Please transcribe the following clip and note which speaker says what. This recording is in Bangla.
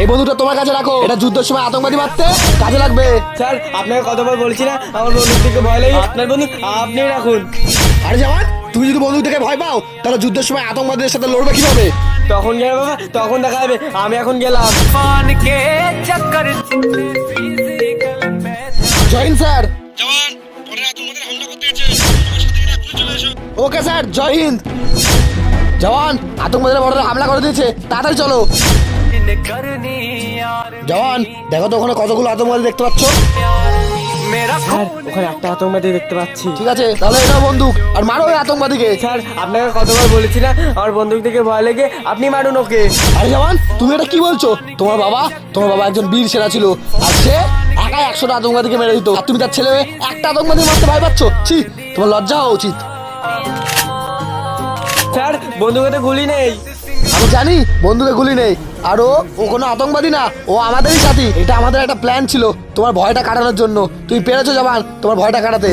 Speaker 1: এই বন্ধুটা তোমার কাছে রাখো। এটা যুদ্ধের সময় আতঙ্কবাদী মারতে কাজে লাগবে।
Speaker 2: স্যার আপনাকে কতবার বলছি না আমার বন্ধুর থেকে ভয় লাগে। আপনার বন্ধু আপনি রাখুন।
Speaker 1: আরে জামান তুমি যদি বন্ধু থেকে ভয় পাও তাহলে যুদ্ধের সময় আতঙ্কবাদীদের সাথে লড়বে কীভাবে?
Speaker 2: তখন গেলে বাবা তখন দেখা যাবে আমি এখন গেলাম।
Speaker 1: Join sir. ওকে স্যার জয় হিন্দ জওয়ান আতঙ্কবাদীরা বড়দের হামলা করে দিয়েছে। তাড়াতাড়ি চলো। জওয়ান দেখো তো ওখানে কতগুলো আতঙ্কবাদী দেখতে পাচ্ছ?
Speaker 2: স্যার ওখানে একটা আতঙ্কবাদী দেখতে পাচ্ছি।
Speaker 1: ঠিক আছে তাহলে এটা বন্দুক। আর মারো ওই আতঙ্কবাদীকে।
Speaker 2: স্যার আপনাকে কতবার বলেছি না আমার বন্দুক থেকে ভয় লেগে আপনি মারুন ওকে।
Speaker 1: আরে জওয়ান তুমি এটা কি বলছো? তোমার বাবা তোমার বাবা একজন বীর সেনা ছিল। আর সে একা একশোটা আতঙ্কবাদীকে মেরে দিত। আর তুমি তার ছেলে হয়ে একটা আতঙ্কবাদী মারতে ভয় পাচ্ছ? ছি তোমার লজ্জা হওয়া উচিত।
Speaker 2: স্যার বন্দুকেতে গুলি নেই।
Speaker 1: আমি জানি বন্ধুকে গুলি নেই। আর ও ও কোনো আতঙ্কবাদী না, ও আমাদেরই সাথী। এটা আমাদের একটা প্ল্যান ছিল, তোমার ভয়টা কাটানোর জন্য। তুমি পেরেছ জবান তোমার ভয়টা কাটাতে।